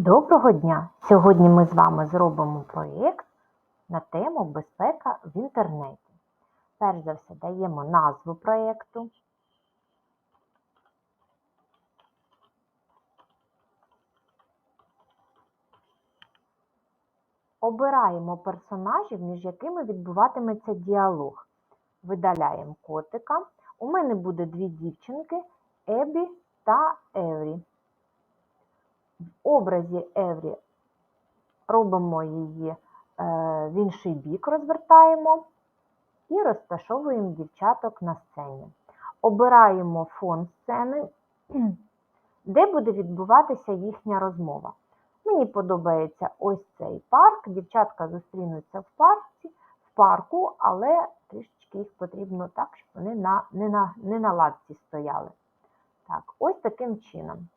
Доброго дня! Сьогодні ми з вами зробимо проєкт на тему безпека в інтернеті. Перш за все даємо назву проєкту. Обираємо персонажів, між якими відбуватиметься діалог. Видаляємо котика. У мене буде дві дівчинки Ебі та Еврі. В образі Еврі робимо її е, в інший бік, розвертаємо і розташовуємо дівчаток на сцені. Обираємо фон сцени, де буде відбуватися їхня розмова. Мені подобається ось цей парк. Дівчатка зустрінуться в парці, в парку, але трішечки їх потрібно так, щоб вони на, не, на, не на лавці стояли. Так, ось таким чином.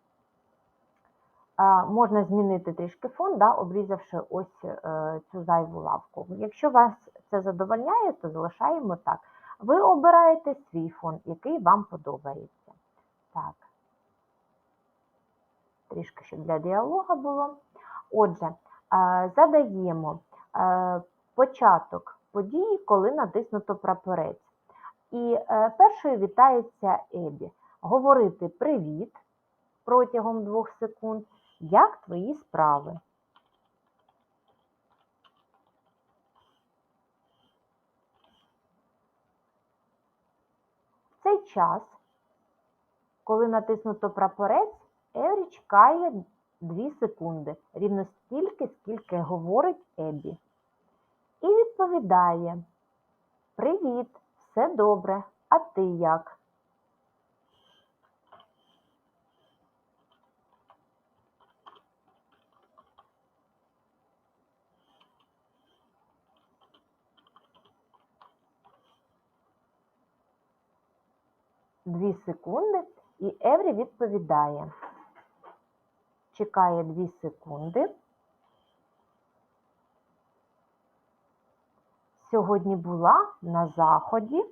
Можна змінити трішки фон, да, обрізавши ось е, цю зайву лавку. Якщо вас це задовольняє, то залишаємо так. Ви обираєте свій фон, який вам подобається. Так. Трішки ще для діалога було. Отже, е, задаємо е, початок події, коли натиснуто прапорець. І першою вітається Ебі. Говорити привіт протягом двох секунд. Як твої справи? В цей час, коли натиснуто прапорець, Еврі чекає 2 секунди, рівно стільки, скільки говорить Ебі. І відповідає: Привіт, все добре, а ти як? Дві секунди, і Еврі відповідає. Чекає дві секунди. Сьогодні була на заході.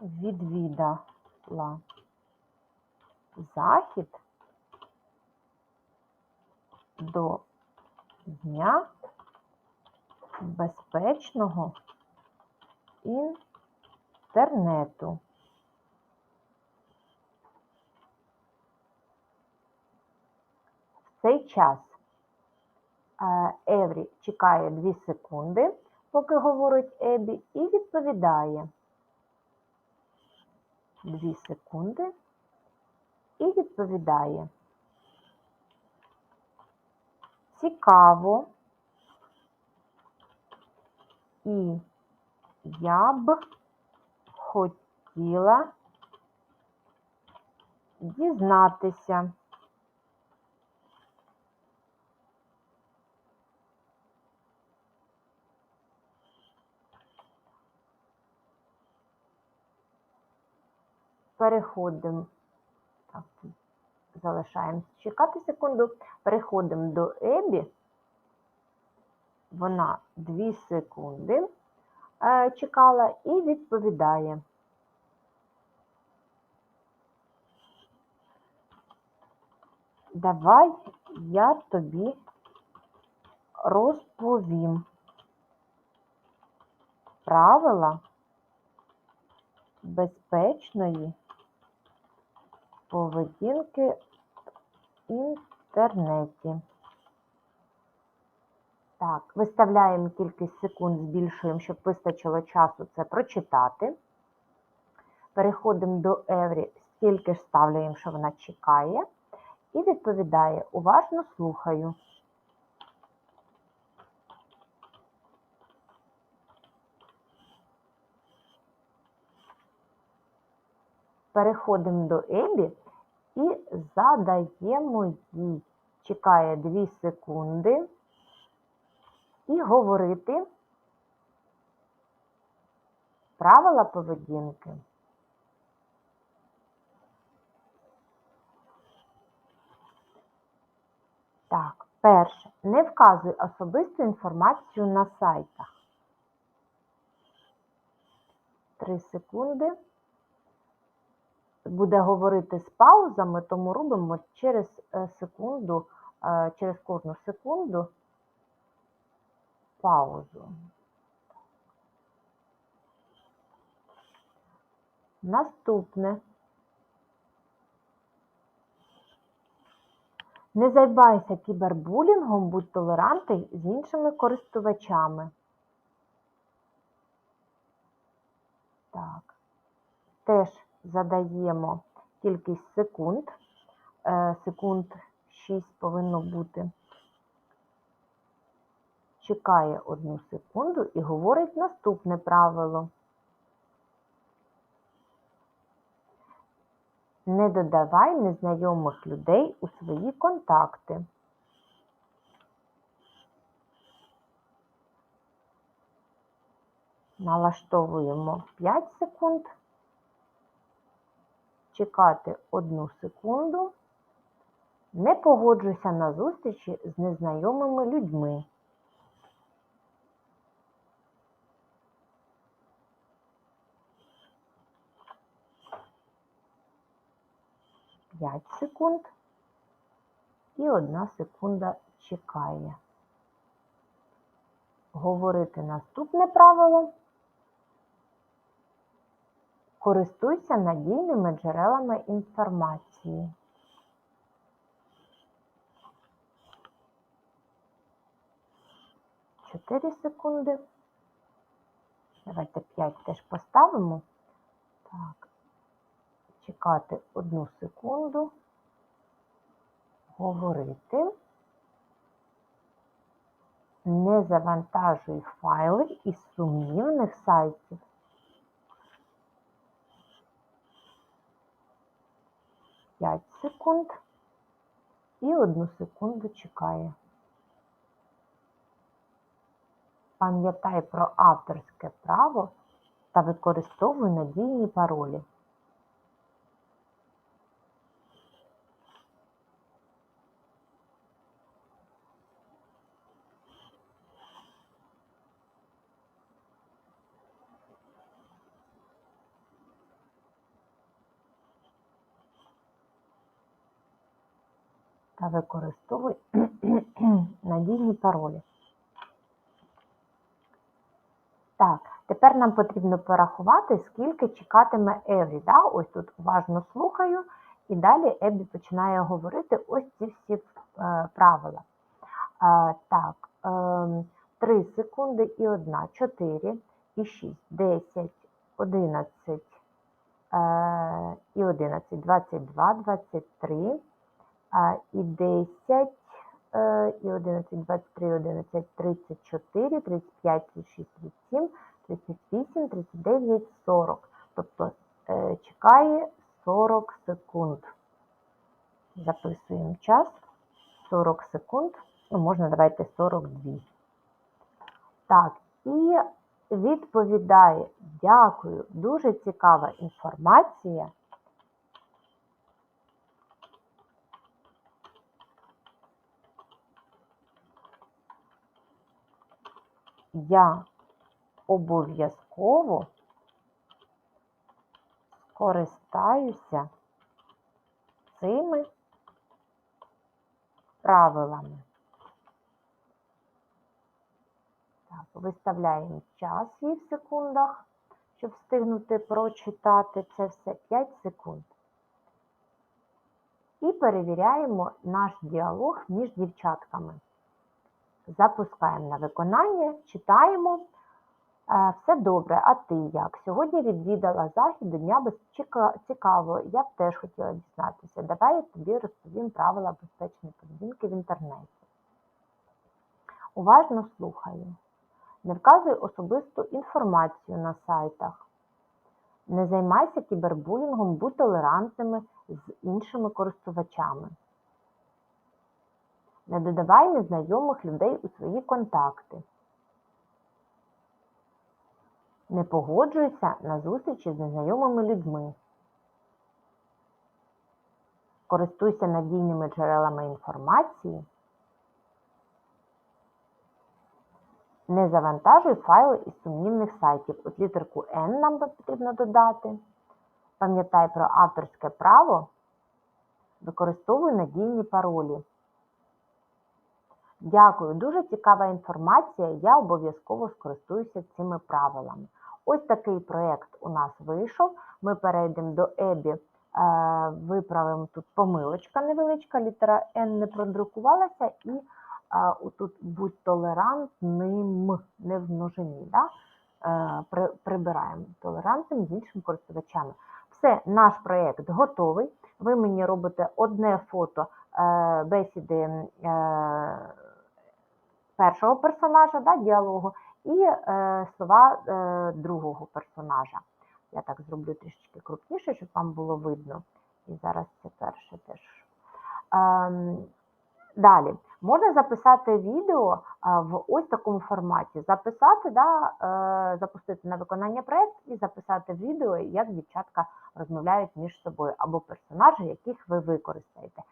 Відвідала захід до Дня безпечного інтернету. В цей час е, Еврі чекає 2 секунди, поки говорить Ебі, і відповідає 2 секунди і відповідає. Цікаво. І я б хотіла дізнатися. Переходимо, так, залишаємо чекати секунду, переходимо до Ебі. Вона 2 секунди чекала і відповідає. Давай я тобі розповім правила безпечної поведінки в інтернеті. Так, виставляємо кількість секунд, збільшуємо, щоб вистачило часу це прочитати. Переходимо до Еврі, стільки ж ставляємо, що вона чекає, і відповідає уважно слухаю. Переходимо до Ебі і задаємо їй. Чекає 2 секунди і говорити правила поведінки. Так, перше. Не вказуй особисту інформацію на сайтах. 3 секунди. буде говорити з паузами, тому робимо через е, секунду, е, через кожну секунду паузу. Наступне. Не займайся кібербулінгом, будь толерантний з іншими користувачами. Так. Теж задаємо кількість секунд. Е, Секунд 6 повинно бути. Чекає одну секунду і говорить наступне правило. Не додавай незнайомих людей у свої контакти. Налаштовуємо 5 секунд. Чекати 1 секунду. Не погоджуйся на зустрічі з незнайомими людьми. П'ять секунд. І одна секунда чекає. Говорити наступне правило. Користуйся надійними джерелами інформації. Чотири секунди. Давайте 5 теж поставимо. Так. Чекати одну секунду. Говорити. Не завантажуй файли із сумнівних сайтів. П'ять секунд і одну секунду чекає. Пам'ятай про авторське право та використовуй надійні паролі. Та використовуй надійні паролі. Так, тепер нам потрібно порахувати, скільки чекатиме Еві. Да? Ось тут уважно слухаю, і далі Ебі починає говорити ось ці всі е, правила. Е, так, е, 3 секунди і 1, 4 і 6, 10, 11 е, і 11, 22, 23 а, і 10, е, і 11, 23, 11, 34, 35, 36, 37, 38, 39, 40. Тобто е, чекає 40 секунд. Записуємо час. 40 секунд. Ну, можна давайте 42. Так, і відповідає, дякую, дуже цікава інформація. Я обов'язково скористаюся цими правилами. Так, виставляємо час їй в секундах, щоб встигнути прочитати це все 5 секунд. І перевіряємо наш діалог між дівчатками. Запускаємо на виконання, читаємо. Е, Все добре, а ти як? Сьогодні відвідала захід до Дня без цікаво. Я б теж хотіла дізнатися. Давай я тобі розповім правила безпечної поведінки в інтернеті. Уважно слухаю. Не вказуй особисту інформацію на сайтах. Не займайся кібербулінгом, будь толерантними з іншими користувачами. Не додавай незнайомих людей у свої контакти. Не погоджуйся на зустрічі з незнайомими людьми. Користуйся надійними джерелами інформації. Не завантажуй файли із сумнівних сайтів. От літерку N нам потрібно додати. Пам'ятай про авторське право, використовуй надійні паролі. Дякую, дуже цікава інформація. Я обов'язково скористуюся цими правилами. Ось такий проєкт у нас вийшов. Ми перейдемо до ЕБІ, е, виправимо тут помилочка невеличка, літера Н не продрукувалася, і е, отут будь толерантним, не в множині. Да? Е, Прибираємо толерантним з іншими користувачами. Все, наш проєкт готовий. Ви мені робите одне фото бесіди першого персонажа, да, діалогу, і е, слова е, другого персонажа. Я так зроблю трішечки крупніше, щоб вам було видно. І зараз це перше теж. Ем, далі, можна записати відео е, в ось такому форматі. Записати, да, е, запустити на виконання проєкт і записати відео, як дівчатка розмовляють між собою, або персонажі, яких ви використаєте.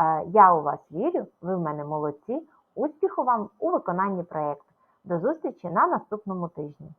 Е, Я у вас вірю, ви в мене молодці. Успіху вам у виконанні проєкту. До зустрічі на наступному тижні.